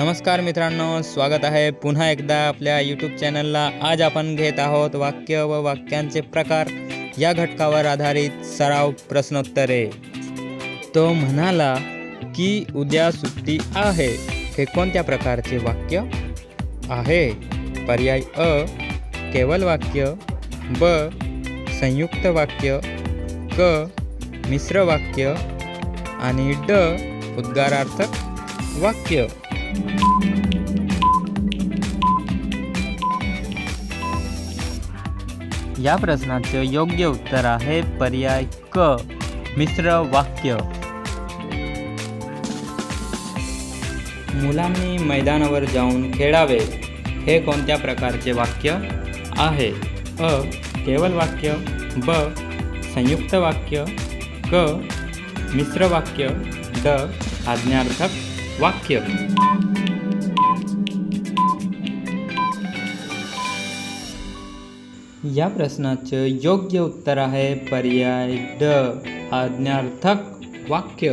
नमस्कार मित्रांनो स्वागत आहे पुन्हा एकदा आपल्या यूट्यूब चॅनलला आज आपण घेत आहोत वाक्य व वाक्यांचे प्रकार. या घटकावर आधारित सराव प्रश्नोत्तरे. तो म्हणाला की उद्या सुट्टी आहे. हे कोणत्या प्रकारचे वाक्य? आहे. पर्याय अ केवल वाक्य. ब संयुक्त वाक्य. क मिश्र वाक्य. आणि ड उद्गारार्थक वाक्य. या प्रश्नाचे योग्य उत्तर आहे पर्याय क मिश्र वाक्य. मुलांनी मैदानावर जाऊन खेळावे हे कोणत्या प्रकारचे वाक्य आहे? अ केवल वाक्य ब संयुक्त वाक्य क मिश्र वाक्य ड आज्ञार्थक वाक्य. या प्रश्नाचे योग्य उत्तर आहे पर्याय ड. आज्ञार्थक वाक्य.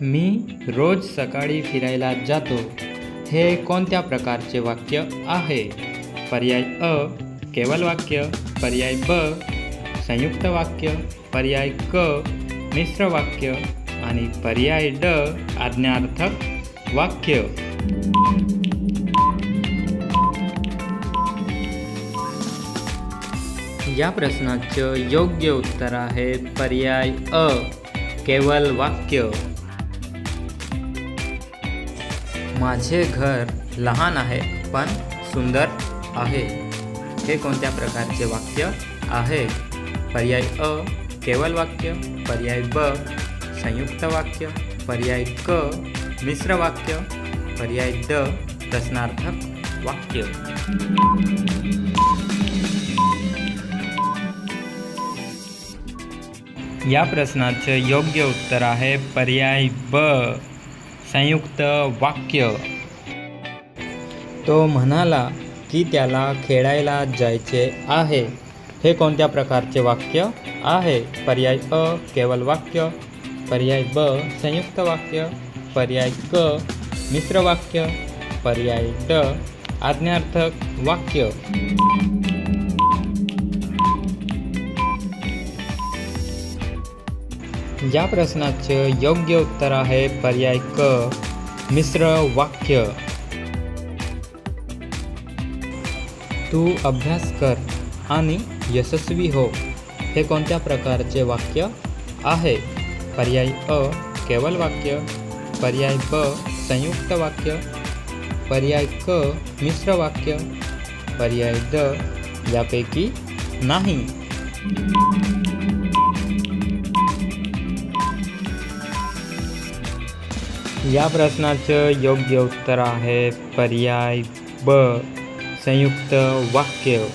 मी रोज सकाळी फिरायला जातो. हे कोणत्या प्रकारचे वाक्य आहे? पर्याय अ केवल वाक्य. पर्याय ब संयुक्त वाक्य. पर्याय क मिश्र वाक्य. आणि पर्याय ड आज्ञार्थक वाक्य. या प्रश्नाचं योग्य उत्तर आहे पर्याय अ केवल वाक्य. माझे घर लहान आहे पण सुंदर आहे. हे कोणत्या प्रकारचे वाक्य आहे? पर्याय अ केवल वाक्य. पर्याय ब संयुक्त वाक्य पर्याय क मिश्र वाक्य पर्याय द प्रश्नार्थक वाक्य. या प्रश्नाचे योग्य उत्तर आहे पर्याय ब संयुक्त वाक्य. तो म्हणाला की त्याला खेळायला जायचे आहे. हे कोणत्या प्रकारचे वाक्य आहे? पर्याय अ केवल वाक्य. पर्याय ब संयुक्त वाक्य पर्याय क मिश्र वाक्य पर्याय ड आज्ञार्थक वाक्य. या प्रश्नाचे योग्य उत्तर आहे पर्याय क मिश्र वाक्य. तू अभ्यास कर आणि यशस्वी हो. हे कोणत्या प्रकारचे वाक्य आहे? पर्याय अ केवल वाक्य पर्याय ब संयुक्त वाक्य पर्याय क मिश्र वाक्य पर्याय द यापैकी नाही. या प्रश्नाचं योग्य उत्तर आहे पर्याय ब संयुक्त वाक्य.